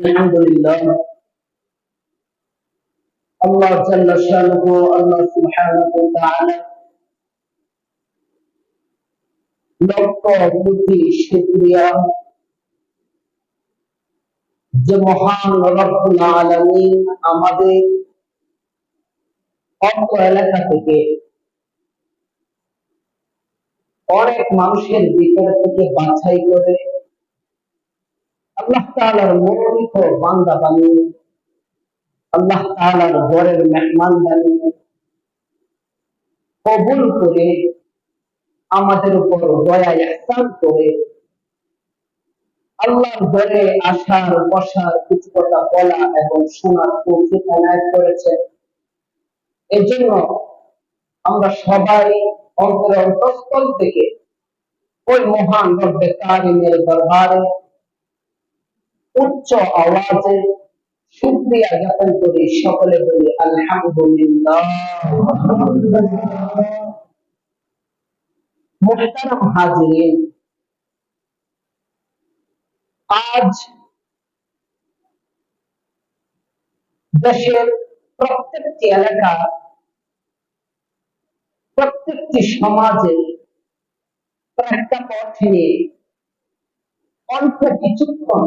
আলহামদুলিল্লাহ। যে মহান রব্বুল আমাদের অল্প এলাকা থেকে অনেক মানুষের ভিতর থেকে বাছাই করে আল্লাহ তাআলার মনোনীত বান্দা বানিয়ে আল্লাহ তাআলার ঘরের মেহমান বানিয়ে কবুল করে, আমাদের উপর দয়া করে, আল্লাহর ঘরে আসার, বসার, কিছু কথা বলা এবং শোনার তৌফিক এনায়েত করেছে। এই জন্য আমরা সবাই অন্তর অন্তঃস্থল থেকে ওই মহান রব্বে কারিমের দরবারে উচ্চ আওয়াজে শুক্রিয়া জ্ঞাপন করি সকলে বলি, আলহামদুলিল্লাহ। মুহতারাম হাজিরিন, আজ দেশের প্রত্যেকটি এলাকা, প্রত্যেকটি সমাজে প্রেক্ষাপট নিয়ে অল্প কিছুক্ষণ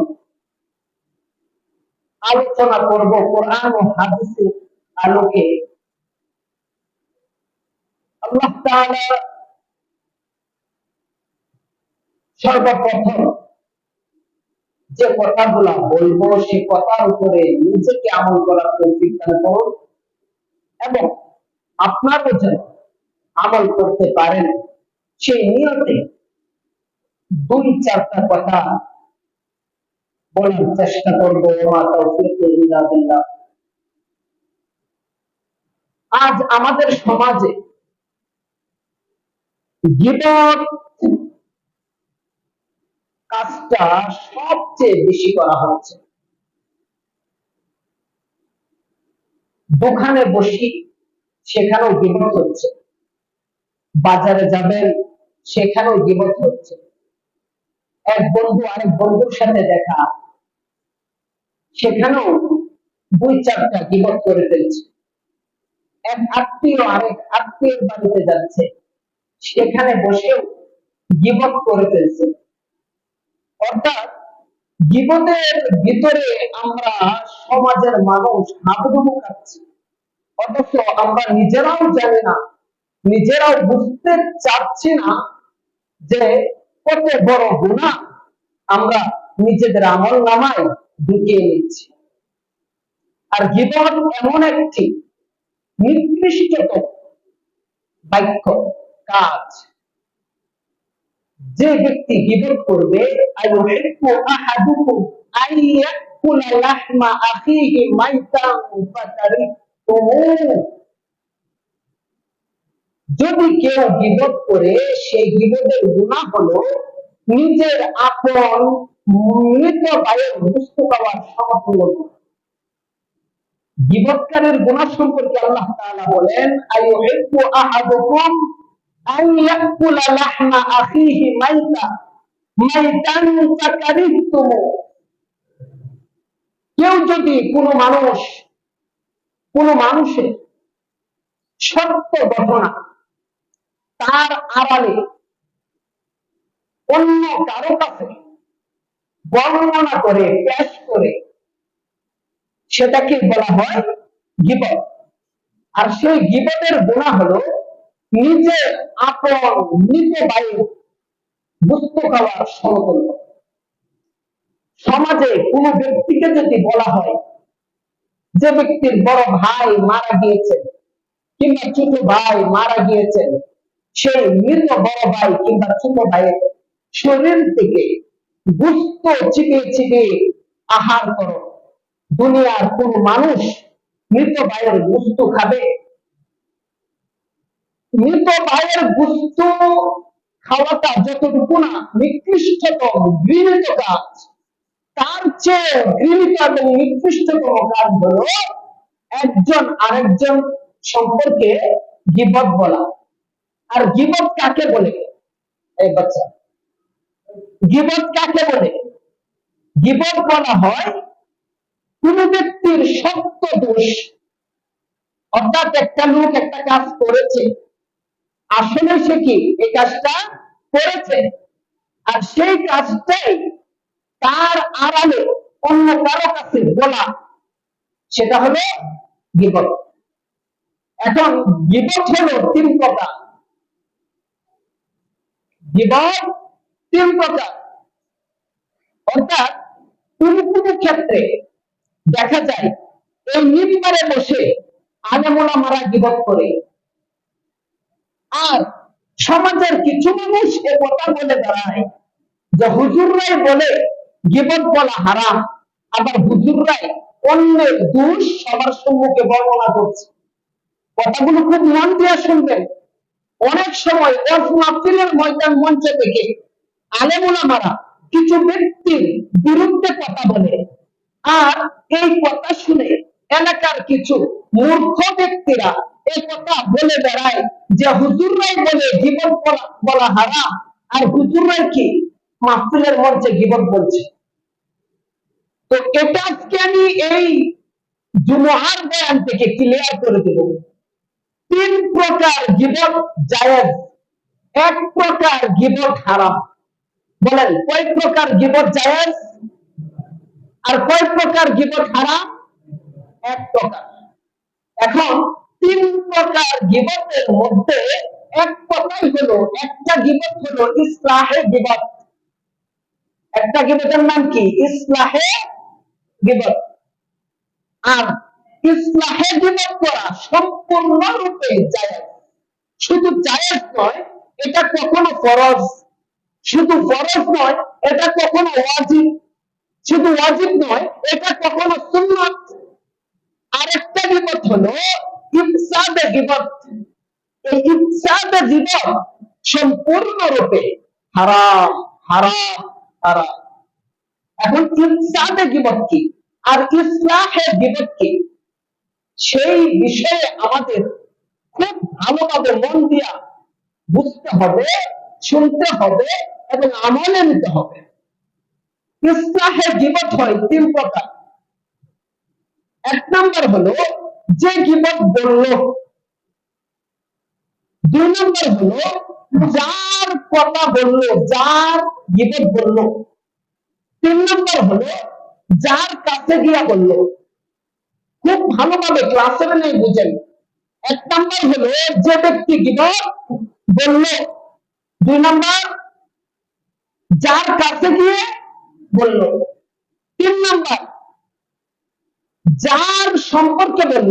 আলোচনা করব কোরআন ও হাদিসের আলোকে। আল্লাহ তাআলা সর্বপ্রথম যে কথাগুলো বলব, সে কথার উপরে নিজেকে আমল করার তৌফিক দান করুন এবং আপনারও যেন আমল করতে পারেন, সেই নিয়তে দুই চারটা কথা বলার চেষ্টা করব আজ আমাদের সমাজে গিবত কাজটা সবচেয়ে বেশি করা হচ্ছে। দোকানে বসি সেখানেও গিবত হচ্ছে। বাজারে যাবেন, সেখানেও গিবত হচ্ছে। এক বন্ধু আরেক বন্ধুর সাথে দেখা। সেখানেও দুই চারটা গিবত করে ফেলছে। এক আত্মীয় আরেক আত্মীয়ের বাড়িতে যাচ্ছে। সেখানে বসেও গিবত করে ফেলছে। অর্থাৎ গিবতের ভিতরে আমরা সমাজের মানুষ হাবুডুবু খাচ্ছি। অথচ আমরা নিজেরাও জানি না, নিজেরাও বুঝতে চাচ্ছি না যে কত বড় গুণা আমরা নিজেদের আমল নামায় ঢুকিয়ে নিচ্ছি। আর গিবত এমন একটি নিকৃষ্টতম বাক্য, কাজ। যে ব্যক্তি গিবত করবে আইয়ুহিব্বু আহাদুকুম আইয়াকুলা লাহমা আখিহি মাইতান ফাতারিকতুমুহ যদি কেউ গিবত করে, সেই গিবতের গুনাহ হলো নিজের আপন মৃত ভাইয়ের বুঝতে পাওয়ার সমতুল্য গিবতকারীর গুনাহ সম্পর্কে আল্লাহ তাআলা বলেন, আইয়ুহিব্বু আহাদুকুম আন কেউ যদি কোনো মানুষ, কোনো মানুষের সত্য ঘটনা তার আড়ালে অন্য কারও কাছে বর্ণনা করে, পেশ করে, সেটাকে বলা হয় গিবত। আর সেই গিবতের গুণা হলো নিজের আপন মৃত বায়ু গুপ্ত খাওয়ার সমতুল্য। সমাজে কোনো ব্যক্তিকে যদি বলা হয়, যে ব্যক্তির বড় ভাই মারা গিয়েছেন কিংবা ছোট ভাই মারা গিয়েছেন সেই মৃত বড় ভাই কিংবা ছোট ভাইয়ের শরীর থেকে গুস্ত চিপিয়ে চিপিয়ে আহার করো। দুনিয়ার কোন মানুষ মৃত ভাইয়ের গুস্ত খাবে? মৃত ভাইয়ের গুস্ত খাওয়াটা যতটুকু না নিকৃষ্টতম গৃহীত কাজ। তার চেয়ে ঘৃণিত এবং নিকৃষ্টতম কাজ হলো একজন আরেকজন সম্পর্কে গিবত বলা। আর গিবত কাকে বলে? বাচ্চা। গিবত কাকে বলে? গিবত বলা হয় কোন ব্যক্তির সত্য দোষ। অর্থাৎ একটা লোক একটা কাজ করেছে, আসলে সে কি এই কাজটা করেছে? আর সেই কাজটাই তার আড়ালে অন্য কারও কাছে বলা, সেটা হলো গিবত এখন গিবত হলো তিন প্রকার। তিন প্রকার। অর্থাৎ ক্ষেত্রে দেখা যায়, এই মিম্বারে বসে আলেমোলা মারা গিবত করে। আর সমাজের কিছু মানুষ এ কথা বলে দাঁড়ায় যে হুজুররাই বলে গিবত বলা হারাম, আবার হুজুররাই অন্যের দোষ সবার সম্মুখে বর্ণনা করছে। কথাগুলো খুব মন দিয়ে শুনবেন। অনেক সময় ওয়াজ মাহফিলের ময়দান মঞ্চ থেকে আলেমুলামারা কিছু ব্যক্তির বিরুদ্ধে কথা বলে। আর এই কথা শুনে এলাকার কিছু মূর্খ ব্যক্তিরা এই কথা বলে বেড়ায় যে হুজুররাই বলে জীবন বলা- হারাম। আর হুজুররাই কি? মাহফিলের মঞ্চে জীবন বলছে। তো এটা আজকে আমি এই জুমহার বয়ান থেকে ক্লিয়ার করে দেব। তিন প্রকার গিবত জায়েজ। এক প্রকার গিবত হারাম। বলেন, কয় প্রকার গিবত জায়েজ আর কয় প্রকার গিবত হারাম? এক প্রকার। এখন তিন প্রকার গিবতের মধ্যে এক কথাই হলো, একটা গিবত হলো ইসলাহে গিবত। একটা গিবতের নাম কি? ইসলাহে গিবত। আর করা সম্পূর্ণরূপে শুধু নয়, এটা কখনো শুধু নয়, এটা কখনো শুধু নয়, এটা কখনো আরেকটা গিবত হলো ইফসাদে এই ইফসাদে গিবত সম্পূর্ণরূপে হারাম হারাম হারাম। এখন ইনসাদে গিবত কি? আর ইসলাহে গিবত কি? সেই বিষয়ে আমাদের খুব ভালোভাবে মন দিয়া বুঝতে হবে, শুনতে হবে এবং আমলে নিতে হবে। ইসলাহে গিবত হয় তিন প্রকার। এক নম্বর হলো, যে গিবত বলল, দুই নম্বর হলো, যার কথা বলল, যার গিবত বলল। তিন নম্বর হলো, যার কাছে গিয়া বলল। খুব ভালোভাবে ক্লাসে নেই বুঝেন। এক নম্বর হলো যে ব্যক্তি গিবত বলল। দুই নম্বর যার কাছে গিয়ে বলল। তিন নম্বর যার সম্পর্কে বলল।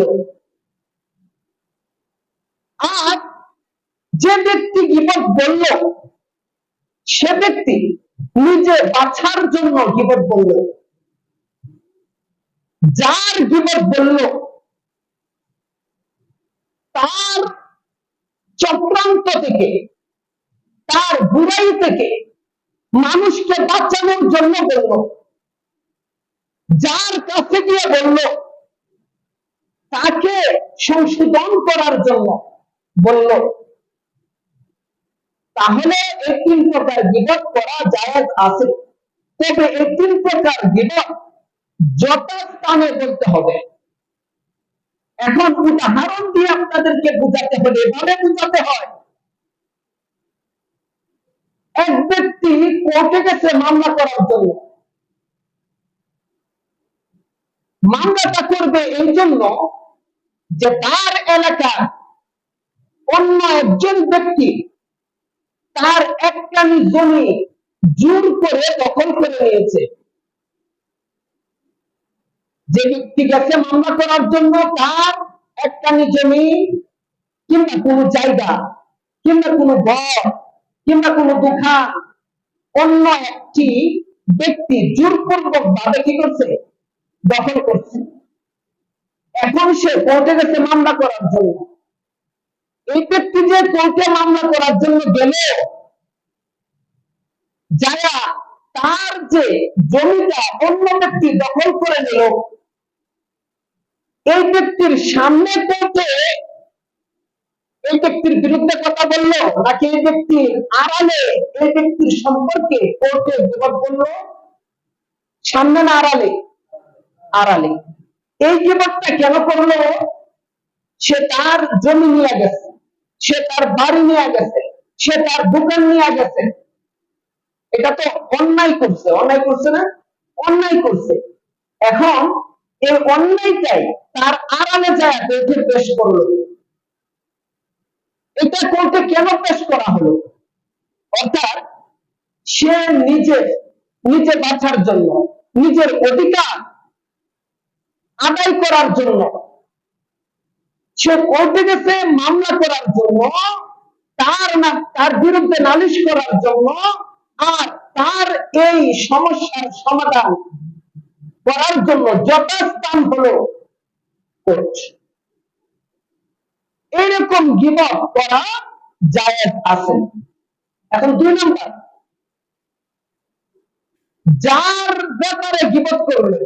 আর যে ব্যক্তি গিবত বলল, সে ব্যক্তি নিজে বাছার জন্য গিবত বলল। যার গিবত বলল তার চক্রান্ত থেকে, তার বুড়াই থেকে মানুষকে বাঁচানোর জন্য বলল, যার কাছে গিয়ে বলল, তাকে সংশোধন করার জন্য বলল, তাহলে এই তিন প্রকার গিবত করা যায় আছে। তবে এই তিন প্রকার গিবত যথাস্থানে বলতে হবে। এখন উদাহরণ দিয়ে আপনাদেরকে বুঝাতে হবে এভাবে বুঝাতে হয়। এক ব্যক্তি কোর্টে গেছে মামলা করার জন্য। মামলাটা করবে এই জন্য যে তার এলাকা অন্য একজন ব্যক্তি তার একটানি জমি জোর করে দখল করে নিয়েছে। যে ব্যক্তি গেছে মামলা করার জন্য তার একটানি জমি কিংবা কোনো জায়গা, কিংবা কোনো ঘর, কিংবা কোনো দোকান অন্য একটি ব্যক্তি জোরপূর্বক ভাবে কি করছে? দখল করছে। এখন সে কোর্টে গেছে মামলা করার জন্য। এই ব্যক্তি যে কোর্টে মামলা করার জন্য গেল, যারা তার যে জমিটা অন্য ব্যক্তি দখল করে নিল এই ব্যক্তির সামনে কোর্টে এই ব্যক্তির বিরুদ্ধে কথা বলল, নাকি এই ব্যক্তির আড়ালে এই ব্যক্তির সম্পর্কে কোর্টে বিপদ করল সামনে না আড়ালে? আড়ালে। এই গিবতটা কেন করল সে তার জমি নিয়ে গেছে, সে তার বাড়ি নিয়ে গেছে, সে তার দোকান নিয়ে গেছে। এটা তো অন্যায় করছে অন্যায় করছে না? অন্যায় করছে। এখন এই অন্যায়টাই তার আড়ালে যায় কোর্টে পেশ করল। এটা কোর্টে কেন পেশ করা হলো? অর্থাৎ সে নিজে নিজে বাঁচার জন্য, নিজের অধিকার আদায় করার জন্য, সে কোর্টে গেছে মামলা করার জন্য, তার না, তার বিরুদ্ধে নালিশ করার জন্য, আর তার এই সমস্যার সমাধান করার জন্য যথাস্থান হলো কোর্ট এইরকম গিবত করা জায়েজ আছে। এখন দুই নম্বর, যার ব্যাপারে গিবত করলে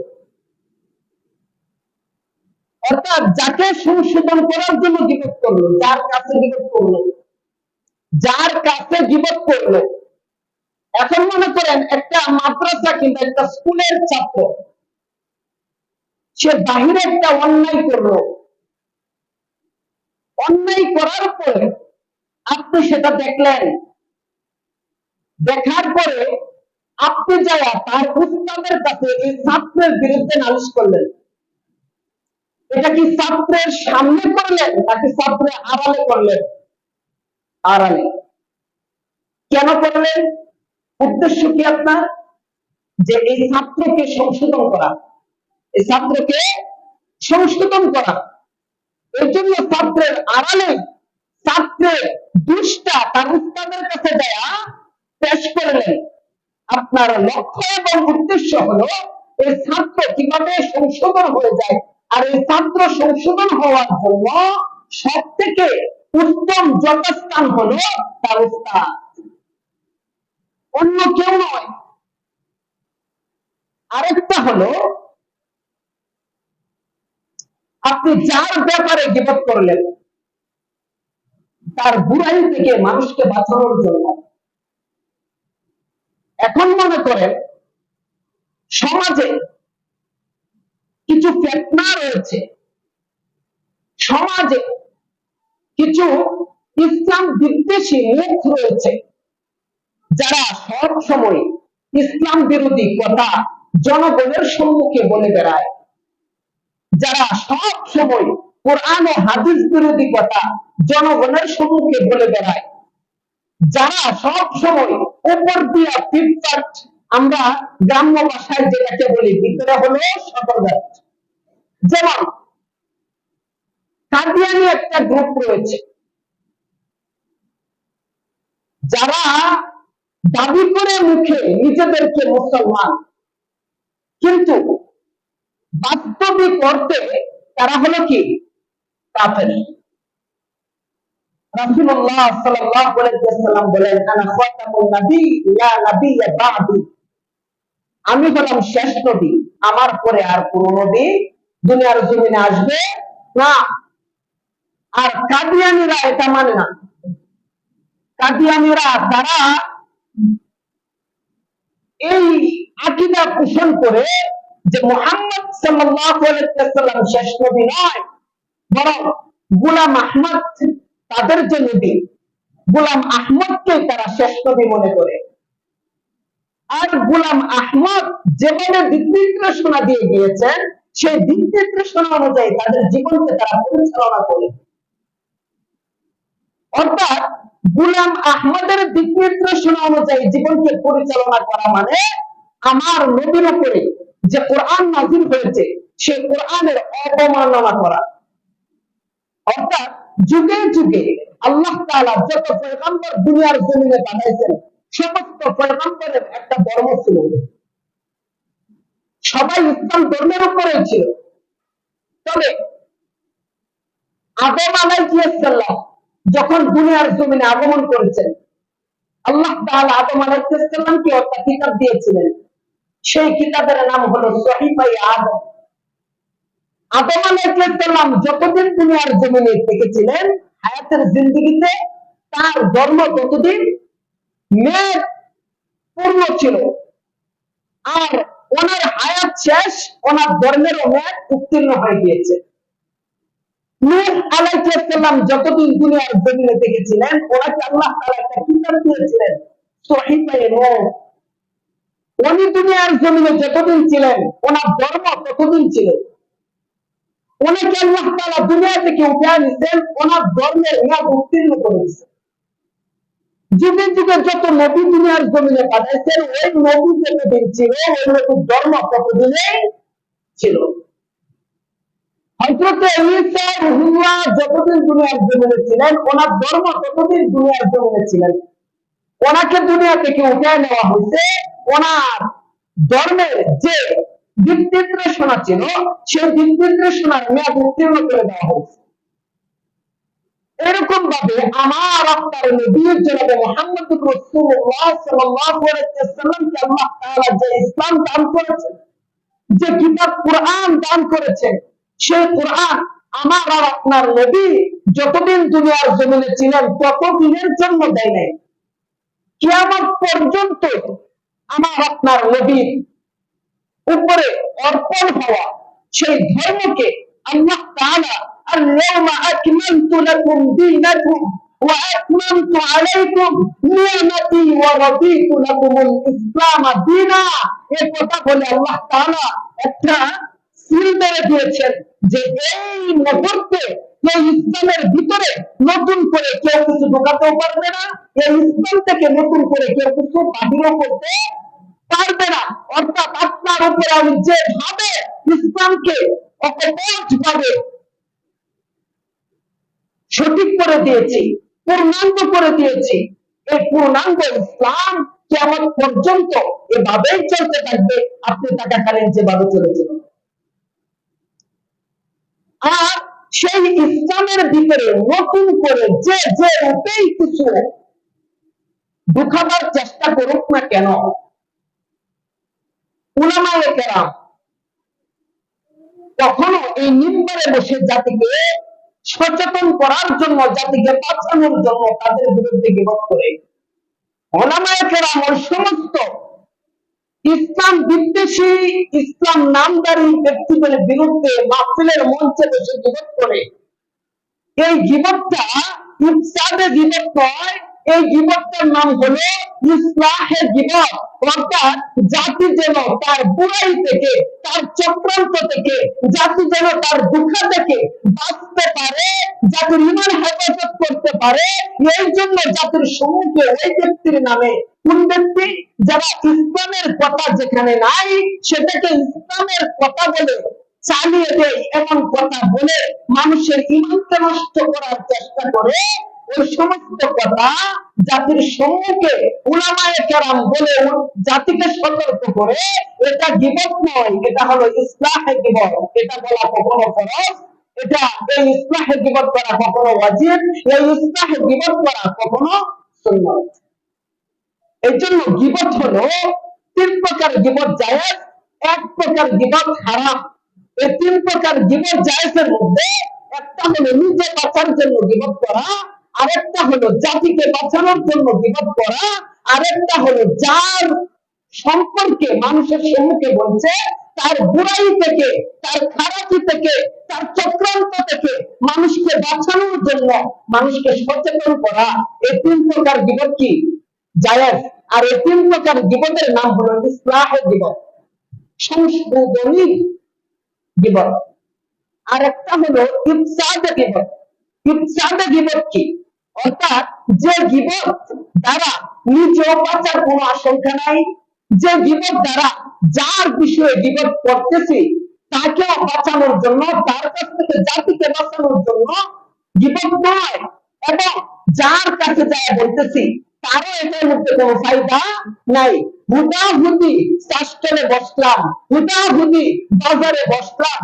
অর্থাৎ যাকে সংশোধন করার জন্য গিবত করল, যার কাছে গিবত করল, যার কাছে গিবত করল। এখন মনে করেন একটা মাদ্রাসা কিংবা একটা স্কুলের ছাত্র সে বাহিরে একটা অন্যায় করল। অন্যায় করার পরে আপনি সেটা দেখলেন। দেখার পরে আপনি যারা তার উস্তাদের কাছে এই ছাত্রের বিরুদ্ধে নালিশ করলেন। এটা কি ছাত্রের সামনে করলেন নাকি ছাত্রের আড়ালে করলেন? আড়ালে। কেন করলেন? উদ্দেশ্য কি আপনার? যে এই ছাত্রকে সংশোধন করা। এই ছাত্রকে সংশোধন করা। এই জন্য ছাত্রের আড়ালে ছাত্রের দুষ্টা তার উস্তাদের কাছে দেয়া পেশ করলেন আপনার লক্ষ্য এবং উদ্দেশ্য হলো এই ছাত্র কীভাবে সংশোধন হয়ে যায় আর এই ছাত্র সংশোধন হওয়ার জন্য সব থেকে উত্তম যথাস্থান হলো তার উস্তাদ। অন্য কেউ নয়। আরেকটা হলো আপনি যার ব্যাপারে গিবত করলেন, তার বুড়াই থেকে মানুষকে বাঁচানোর জন্য। এখন মনে করেন, সমাজে কিছু ফেতনা রয়েছে। সমাজে কিছু ইসলাম বিদ্বেষী মুখ রয়েছে, যারা সব সময় ইসলাম বিরোধী কথা জনগণের সম্মুখে বলে বেড়ায়। যারা সব সময় কোরআন ও হাদিস বিরোধী কথা জনগণের সম্মুখে বলে বেড়ায়, যারা সব সময় উপর দিয়া ফিটফাট আমরা গ্রাম্য ভাষায় যেটাকে বলি, ভিতরে হলো সদরঘাট যেমন, কাদিয়ানি একটা গ্রুপ রয়েছে। যারা দাবি করে মুখে নিজেদেরকে মুসলমান, কিন্তু বাস্তবিক অর্থে তারা হলো কি? কাফের। আমি হলাম শেষ নবী, আমার পরে আর কোন নবী দুনিয়ার জমিনে আসবে না। আর কাদিয়ানিরা এটা মানে না। কাদিয়ানিরা তারা এই আকিদা পোষণ করে যে মোহাম্মদ ওয়াসাল্লাম শেষ নবী নয়, বরং গোলাম আহমদ তাদের যে নবী, গোলাম আহমদকে তারা শেষ নবী মনে করে। আর গোলাম আহমদ যেভাবে দিক নির্দেশনা দিয়ে গিয়েছেন সেই দিক নির্দেশনা অনুযায়ী তাদের জীবনকে তারা পরিচালনা করে। অর্থাৎ গুলাম আহমদের দিক নির্দেশনা অনুযায়ী জীবনকে পরিচালনা করা মানে আমার নবীর উপরে যে কোরআন নাজিল হয়েছে সে কোরআনের অবমাননা করা অর্থাৎ যুগে যুগে আল্লাহ তাআলা যত পয়গম্বর দুনিয়ার জমিনে পাঠাইছেন সমস্ত পয়গম্বরের একটা ধর্ম ছিল। সবাই ইসলাম ধর্মের উপরে ছিল। তবে আদম আলাইহিসসালাম যখন দুনিয়ার জমিনে আগমন করেছেন, আল্লাহ তাআলা আদম আলাইহিসসালামকে একটা কিতাব দিয়েছিলেন। সেই কিতাবের নাম হলো সহিফাই আদম। আদম আলাইহিসসালাম যতদিন দুনিয়ার জমিনে থেকেছিলেন, হায়াতের জিন্দগিতে তার ধর্ম ততদিন মেঘ পূর্ণ ছিল। আর ওনার হায়াত শেষ, ওনার ধর্মের মেয়াদ উত্তীর্ণ হয়ে গিয়েছে। নূহ আলাইহিসসালাম যতদিন দুনিয়ার জমিনে দেখেছিলেন ওনাকে আল্লাহ তাআলা একটা কিতাব দিয়েছিলেন সহিফায়ে নূহ। উনি দুনিয়ার জমিনে যতদিন ছিলেন, ওনার ধর্ম ততদিন ছিল। ওনাকে আল্লাহ তাআলা দুনিয়া থেকে উঠে নিছেন ওনার ধর্মের মেয়াদ উত্তীর্ণ করে দিয়েছেন। যুগে যুগে যত নবী দুনিয়ার জমিনে পাঠাইছেন, ওই নবী যতদিন ছিল, ওই নবীর ধর্ম ততদিনে ছিল। যতদিন দুনিয়ার জমিনে ছিলেন, ওনার ধর্ম ততদিন দুনিয়ার জমিনে ছিলেন। ওনাকে দুনিয়া থেকে উঠে নেওয়া হয়েছে ওনার ধর্মের যে দিক নির্দেশনা ছিল, সেই নির্দেশনার মেয়াদ উত্তীর্ণ করে দেওয়া হয়েছে। এরকম ভাবে আমার আপনার নবীর জনাবে মোহাম্মদ ওয়াসাল্লামকে আল্লাহ যে ইসলাম দান করেছেন, যে কিতাব কোরআন দান করেছেন, সেই কোরআন আমার আর আপনার নবী যতদিন দুনিয়ার জমিনে ছিলেন ততদিনের জন্য দেয় নাই। কিয়ামত পর্যন্ত আমার আপনার নবীর উপরে অর্পণ হওয়া সেই ধর্মকে আল্লাহ তাআলা আল্লাহুম্মা আকমালতু লাকুম দীনাকুম ওয়া আকমালতু আলাইকুম নিয়ামতি ওয়া রাদিতু লাকুমুল ইসলাম দীনা। এই কথা বলে আল্লাহ তাআলা একটা সিল মেরে দিয়েছেন যে এই মুহূর্তে এই ইসলামের ভিতরে নতুন করে কেউ কিছু ঢোকাতেও পারবে না, এই ইসলাম থেকে নতুন করে কেউ কিছু বাহিরও করতে পারবে না। অর্থাৎ আপনার আমি যেভাবে ইসলামকে সঠিক করে দিয়েছি, পূর্ণাঙ্গ করে দিয়েছি, এই পূর্ণাঙ্গ ইসলাম কেমন পর্যন্ত এভাবেই চলতে থাকবে, আপনি থাকাকালীন যেভাবে চলেছিল আর সেই ইসলামের ভিতরে নতুন করে যে যে রূপেই কিছু ঢুকাবার চেষ্টা করুক না কেন উলামায়ে কখনো এই নিম্বরে বসে জাতিকে সচেতন করার জন্য, জাতিকে বাঁচানোর জন্য তাদের বিরুদ্ধে গিবত করে। ওলামায়ে ওই সমস্ত ইসলাম বিদ্বেষী, ইসলাম নামদারী ব্যক্তিদের বিরুদ্ধে মাহফিলের মঞ্চে বসে জীবন করে। এই জীবনটা ইফসাদে জীবন নয় এই গিবতটার নাম হলো অর্থাৎ জাতি যেন তার বুড়াই থেকে, তার চক্রান্ত থেকে, জাতি যেন তার দুঃখ থেকে বাঁচতে পারে, জাতির ইমান হেফাজত করতে পারে, এই জন্য জাতির সম্মুখে ওই ব্যক্তির নামে কোন ব্যক্তি? যারা ইসলামের কথা যেখানে নাই, সেটাকে ইসলামের কথা বলে চালিয়ে দেয়, এমন কথা বলে মানুষের ইমানকে নষ্ট করার চেষ্টা করে ওই সমস্ত কথা জাতির সম্মুখে উলামায়ে কেরাম বলে জাতিকে সতর্ক করে, এটা গিবত নয়, এটা হলো ইসলাহে গিবত। এটা বলা কখনো ফরজ, এটা এই ইসলাহে গিবত করা কখনো ওয়াজিব, এই ইসলাহে গিবত করা কখনো সুন্নাত। এই জন্য গিবত হলো তিন প্রকার গিবত জায়েজ, এক প্রকার গিবত হারাম। এই তিন প্রকার গিবত জায়েজের মধ্যে একটা হলো নিজে বাঁচার জন্য গিবত করা আরেকটা হলো জাতিকে বাঁচানোর জন্য গিবত করা, আরেকটা হলো যার সম্পর্কে মানুষের সম্মুখে বলছে, তার বুড়াই থেকে, তার খারাপি থেকে, তার চক্রান্ত থেকে মানুষকে বাঁচানোর জন্য মানুষকে সচেতন করা। এই তিন প্রকার গিবত কি? জায়েজ। আর এই তিন প্রকার গিবতের নাম হলো ইসলাহের গিবত সংশোধনী গিবত আর একটা হলো ইফসাদ গিবত ইফসাদ গিবত কি? অর্থাৎ যে গিবত দ্বারা নিজেও বাঁচার কোনো আশঙ্কা নাই, যে গিবত দ্বারা যার বিষয়ে বিপদ করতেছি তাকেও বাঁচানোর জন্য, তার কাছ থেকে জাতিকে বাঁচানোর জন্য বিপদ নয় এবং যার কাছে যা বলতেছি কারও এটার মধ্যে কোনো নাই। বসলাম বাজারে বসলাম।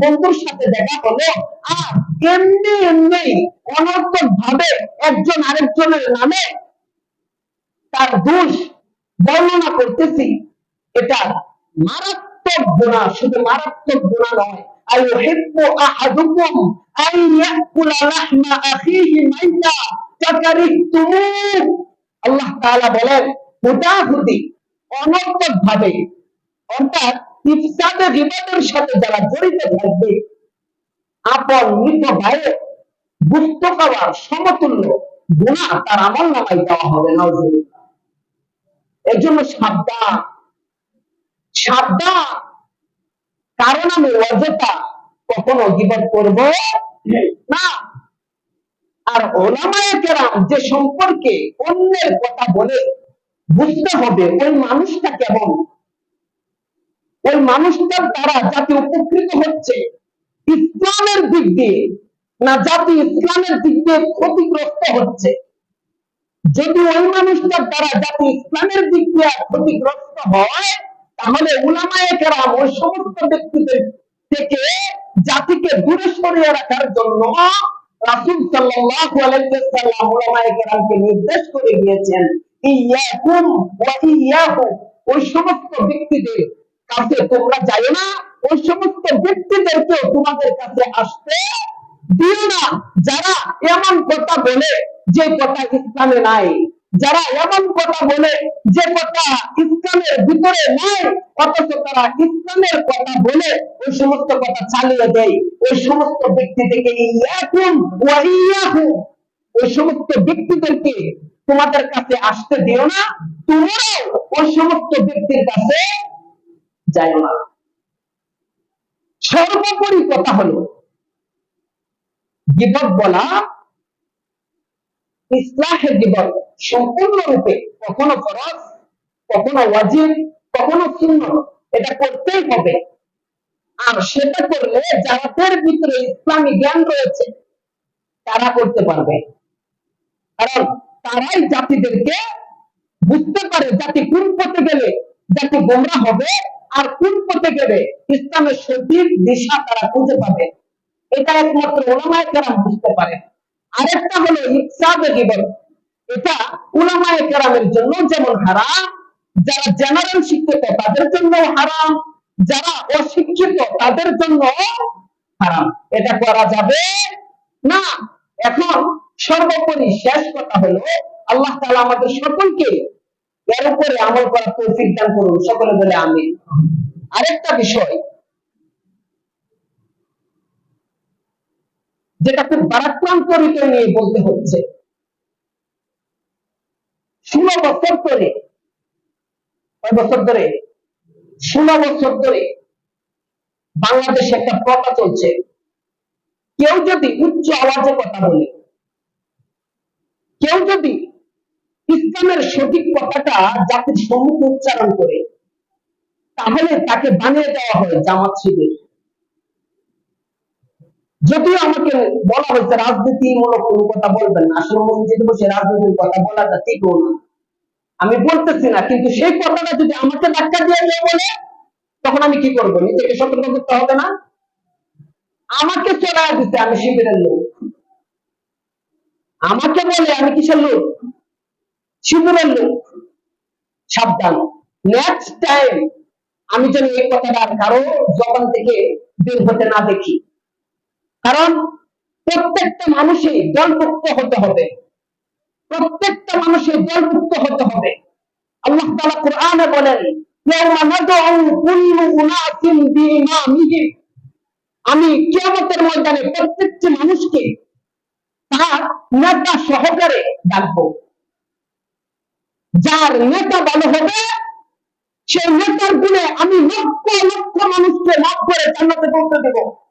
বন্ধুর সাথে দেখা হলো। অনর্থক ভাবে একজন আরেকজনের নামে তার দোষ বর্ণনা করতেছি। এটা মারাত্মক গোনা শুধু মারাত্মক গোনা নয়। I হেব্বু ah I ইয়াকুলা লাহমা আখিহি মাইতা। আল্লাহ বলেন হুদাহুদি অনর্থক ভাবে অর্থাৎ সাথে যারা জড়িত থাকবে, আপন মৃত ভাইয়ের গুপ্ত সমতুল্য গুণা তার আমল দেওয়া হবে না এর জন্য সাবধান সাবধান। কারণ আমি অযথা কখনো গিবত করব না। আর ওলামায়ে কেরাম যে সম্পর্কে অন্যের কথা বলে বুঝতে হবে, ওই মানুষটা কেমন? ওই মানুষটার দ্বারা যাতে উপকৃত হচ্ছে ইসলামের দিক দিয়ে না জাতি ইসলামের দিক দিয়ে ক্ষতিগ্রস্ত হচ্ছে? যদি ওই মানুষটার দ্বারা জাতি ইসলামের দিক দিয়ে ক্ষতিগ্রস্ত হয়, তাহলে উলামায়ে কেরাম ওই সমস্ত ব্যক্তিদের থেকে জাতিকে দূরে সরিয়ে রাখার জন্য নির্দেশ করে গিয়েছেন ওই সমস্ত ব্যক্তিদের কাছে তোমরা যাই না, ওই সমস্ত ব্যক্তিদেরকে তোমাদের কাছে আসতে দিও না। যারা এমন কথা বলে, যে কথা ইসলামে নাই। যারা এমন কথা বলে যে কথা ইসলামের ভিতরে নাই, অথচ তারা ইসলামের কথা বলে ওই সমস্ত কথা চালিয়ে দেয়। ওই সমস্ত ব্যক্তি থেকে ওই সমস্ত ব্যক্তিদেরকে তোমাদের কাছে আসতে দিও না, তোমরাও ওই সমস্ত ব্যক্তির কাছে যাই না। সর্বোপরি কথা হলো গিবত বলা ইসলাহের গিবত সম্পূর্ণরূপে কখনো ফরজ, কখনো ওয়াজিব, কখনো শূন্য এটা করতেই হবে। আর সেটা করলে যাদের ভিতরে ইসলামী জ্ঞান রয়েছে, তারা করতে পারবে। কারণ তারাই জাতিদেরকে বুঝতে পারে জাতি কোন পথে গেলে জাতি গোমরা হবে আর কোন পথে গেলে ইসলামের সঠিক দিশা তারা খুঁজে পাবে। এটা একমাত্র ওলামায় তারা বুঝতে পারে। আরেকটা হলো জীবন এটা উলামায়ে কেরামের জন্য যেমন হারাম, যারা জেনারেল শিক্ষিত তাদের জন্য হারাম, যারা অশিক্ষিত তাদের জন্য হারাম। এটা করা যাবে না। এখন সর্বোপরি শেষ কথা হলো, আল্লাহ তাআলা আমাদের সকলকে এর উপরে আমল করার তৌফিক দান করুন। সকলে বলে আমি আরেকটা বিষয় যেটা খুব বারাক্রান্ত হৃদয় নিয়ে বলতে হচ্ছে। ষোলো বছর ধরে, কয় বছর ধরে? ষোলো বছর ধরে বাংলাদেশে একটা প্রথা চলছে। কেউ যদি উচ্চ আওয়াজে কথা বলে, কেউ যদি ইসলামের সঠিক কথাটা জাতির সম্মুখে উচ্চারণ করে, তাহলে তাকে বানিয়ে দেওয়া হয় জামাত শিবির। যদিও আমাকে বলা হয়েছে রাজনীতিমূলক কোন কথা বলবেন না, আসলে মসজিদে বসে রাজনীতির কথা বলাটা ঠিক না। আমি বলতেছি না, কিন্তু সেই কথাটা যদি আমাকে ধাক্কা দিয়ে কেউ বলে, তখন আমি কি করব? নিজেকে সতর্ক করতে হবে না? আমাকে চড়ায় দিতে আমি শিবিরের লোক। আমাকে বলে আমি কিসের লোক? শিবিরের লোক। সাবধান। নেক্সট টাইম আমি যেন এই কথাটা কারও জবান থেকে বের হতে না দেখি। কারণ প্রত্যেকটা মানুষই দলমুক্ত হতে হবে। প্রত্যেকটা মানুষের দলমুক্ত হতে হবে। আল্লাহ তাআলা কোরআনে বলেন আমি কিয়ামতের ময়দানে প্রত্যেকটি মানুষকে তার নেতা সহকারে ডাকবো। যার নেতা ভালো হবে, সেই নেতার গুণে আমি লক্ষ লক্ষ মানুষকে লাভ করে জান্নাতে পৌঁছে দেবো।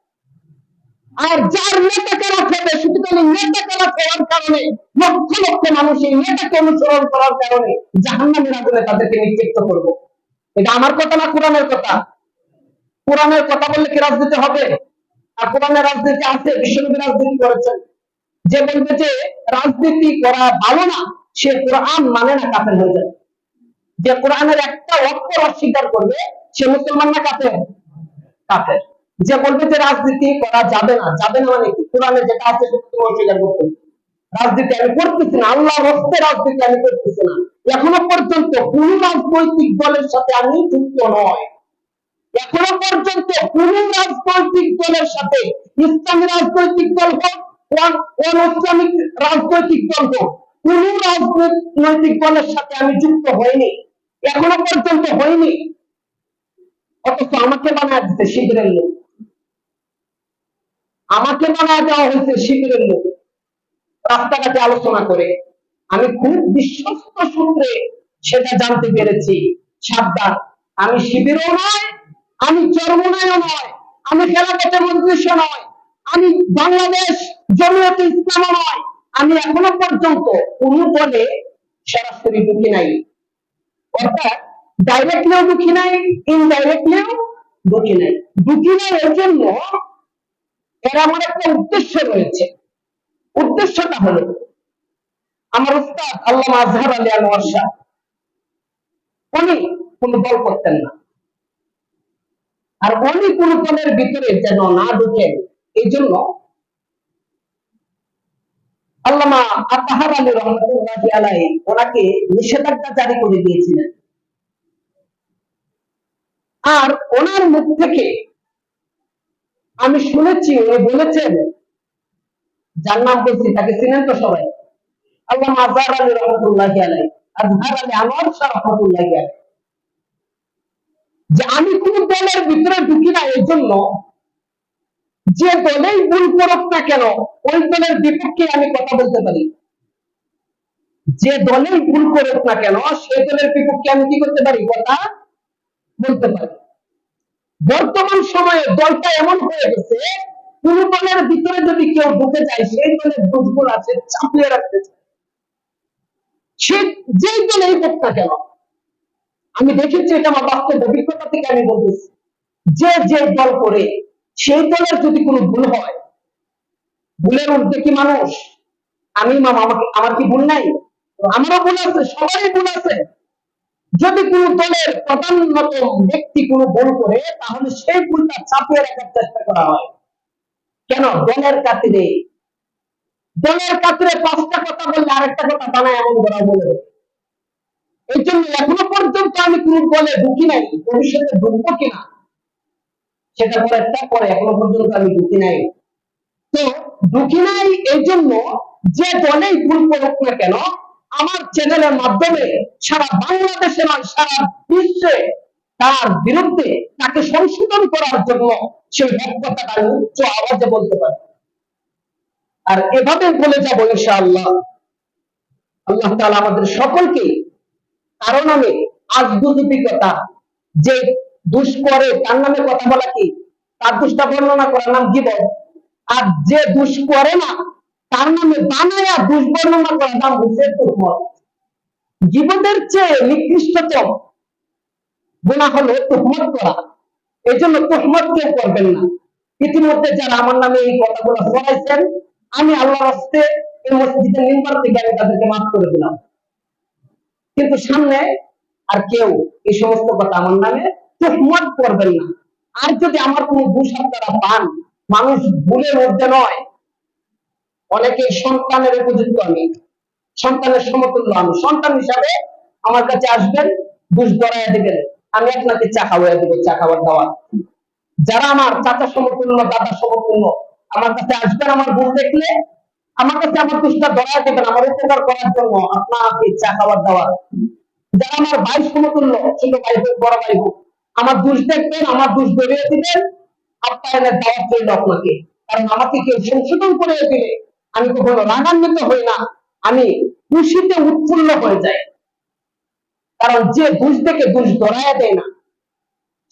আর যার নেতা খারাপ হবে, শুধু নেতা খারাপ হওয়ার কারণে, লক্ষ লক্ষ মানুষ এই নেতাকে অনুসরণ করার কারণে জাহান্নামের আগুনে তাদেরকে নিক্ষিপ্ত করব। এটা আমার কথা না কোরআনের কথা? কোরআনের কথা বললে কি রাজনীতি হবে? আর কোরআনের রাজনীতি আছে, বিশ্বনবী রাজনীতি করেছেন। যে বলবে যে রাজনীতি করা ভালো না, সে কোরআন মানে না কাফের হয়ে যাবে। যে কোরআনের একটা অক্ষর অস্বীকার করবে, সে মুসলমান না কাফের? কাফের। যে বলবে যে রাজনীতি করা যাবে না যাবে না মানে কি? কোরআনে যেটা আছে সেটা অস্বীকার করতে রাজনীতি আমি করতেছি না আল্লাহ হস্তে রাজনীতি আমি করতেছি না। এখনও পর্যন্ত কোন রাজনৈতিক দলের সাথে আমি যুক্ত নয় এখনও পর্যন্ত কোন রাজনৈতিক দলের সাথে ইসলামী রাজনৈতিক দল হোক অন ইসলামিক রাজনৈতিক দল হোক, কোন রাজনৈতিক দলের সাথে আমি যুক্ত হইনি। এখনও পর্যন্ত হইনি। অথচ আমাকে বানায় দিতে শিবিরের লোক। আমাকে বানায় দেওয়া হয়েছে শিবিরের লোক। রাস্তাঘাটে আলোচনা করে। আমি খুব বিশ্বস্ত সূত্রে সেটা জানতে পেরেছি। সাবধান। আমি শিবিরও নয়, আমি চরমনায়ও নয়, আমি খেলাঘাটে মন্ত্রিসও নয়, আমি বাংলাদেশ জমিয়তে ইসলামও নয়, আমি এখনও পর্যন্ত কোন দলে সরাসরি ঢুকি নাই। অর্থাৎ ডাইরেক্টলিও ঢুকি নাই ইনডাইরেক্টলিও ঢুকি নাই। ঢুকি নাই এর জন্য এর আমার একটা উদ্দেশ্য রয়েছে। উদ্দেশ্যটা হলো, আমার উস্তাদ আল্লাহ আজহার আলী আনোয়ার শাহ উনি কোন দল করতেন না। আর উনি কোন দলের ভিতরে যেন না ঢুকেন, এই জন্য আল্লামা আতাহার আলী রহমতুল্লাহ আলাই ওনাকে নিষেধাজ্ঞা জারি করে দিয়েছিলেন। আর ওনার মুখ থেকে আমি শুনেছি, উনি বলেছেন, যার নাম বলছি, তাকে চিনেন তো সবাই। আল্লাহ আজহার আলী রহমতুল্লাহ আলাই আজহার আলী শাহ রহমতুল্লাহ যে আমি কোন দলের ভিতরে ঢুকি না, এই জন্য যে দলেই ভুল করুক না কেন, ওই দলের বিপক্ষে আমি কথা বলতে পারি। যে দলেই ভুল করুক না কেন সেই দলের বিপক্ষে আমি কি করতে পারি? কথা বলতে পারি। বর্তমান সময়ে দলটা এমন হয়ে গেছে, কোন দলের ভিতরে যদি কেউ ঢুকে যায়, সেই দলের দুর্গুণ আছে চাপিয়ে রাখতে সে যেই দলেই হোক না কেন, আমি দেখেছি এটা আমার বাস্তব অভিজ্ঞতা থেকে আমি বলতেছি, যে যে দল করে, সেই দলের যদি কোনো ভুল হয়, ভুলের ঊর্ধ্বে কি মানুষ? আমি মামা আমার কি ভুল নাই? আমারও ভুল আছে, সবারই ভুল আছে। যদি কোন দলের প্রধানত ব্যক্তি কোনো ভুল করে, তাহলে সেই ভুলটা চাপিয়ে রাখার চেষ্টা করা হয়। কেন? দলের কাতিরে দলের কাতিরে পাঁচটা কথা বললে আরেকটা কথা বানায় এমন করা বলে এই জন্য এখনও পর্যন্ত আমি কোন দলে ঢুকি নাই, ভবিষ্যতে ঢুকবো কিনা, সেটা পরেরটা পরে এখনও পর্যন্ত আমি ঢুকি নাই। তো ঢুকি নাই এই জন্য যে দলেই ভুল করুক না কেন আমার চ্যানেলের মাধ্যমে সারা বাংলাদেশে নয়, সারা বিশ্বে তার বিরুদ্ধে তাকে সংশোধন করার জন্য সেই আমি উচ্চ আওয়াজে বলতে পারি। আর এভাবে বলে যাব ইনশাআল্লাহ। আল্লাহ তাআলা আমাদের সকলকে কারও নামে আজগুজুবিকতা যে দুষ করে তার নামে কথা বলা কি, তার দুষ্টা বর্ণনা করার নাম জীবন আর যে দুষ করে না তার নামে বানায়া দুষ বর্ণনা করার নাম হচ্ছে তুহমত জীবনের চেয়ে নিকৃষ্টতম গুণা হলো তুহমত করা। এই জন্য তুহমত কেউ করবেন না। ইতিমধ্যে যারা আমার নামে এই কথাগুলো শোনাইছেন, আমি আল্লাহ রাস্তে এই মসজিদের নির্মাণ থেকে আমি তাদেরকে মাফ করে দিলাম। কিন্তু সামনে আর কেউ এই সমস্ত কথা আমার নামে তুহমত করবেন না। আর যদি আমার কোনো দোষ আপনারা পান, মানুষ ভুলের মধ্যে নয় অনেকে সন্তানের উপযুক্ত আমি, সন্তানের সমতুল্য আমি। সন্তান হিসাবে আমার কাছে আসবেন দোষ ধরাইয়া দিবেন। আমি আপনাকে চা খাওয়াইয়া দেবো, চা খাবার দাওয়া। যারা আমার চাচা সমতুল্য, দাদা সমতুল্য, আমার কাছে আসবেন, আমার ভুল দেখলে, আমার কাছে আমার দোষটা ধরাই দেবেন, আমার উপকার করার জন্য আপনাকে চা খাবার দেওয়া। যারা আমার ভাই সমতুল্য, ছোট ভাই হোক, বড় ভাই হোক, আমার দোষ দেখবেন, আমার দোষ বেরিয়ে দিবেন, আপনার দাওয়াত করল আপনাকে। কারণ আমাকে কেউ সংশোধন করে দিলে আমি কখনো রাগান্বিত হই না। আমি খুশিতে উৎফুল্ল হয়ে যাই। কারণ যে দোষ দেখে দোষ ধরাইয়া দেয় না,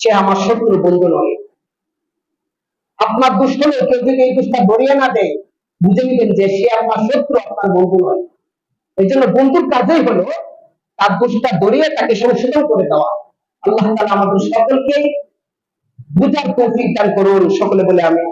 সে আমার শত্রু বন্ধু নয়। আপনার দোষ হলে কেউ যদি এই দোষটা ধরিয়ে না দেয়, বুঝে নিবেন যে সে আপনার শত্রু, আপনার বন্ধু নয়। এই জন্য বন্ধুর কাজেই হলো তার দোষটা ধরিয়ে তাকে সংশোধন করে দেওয়া। আল্লাহ তাআলা আমাদের সকলকে বুঝার তৌফিক দান করুন। সকলে বলে আমি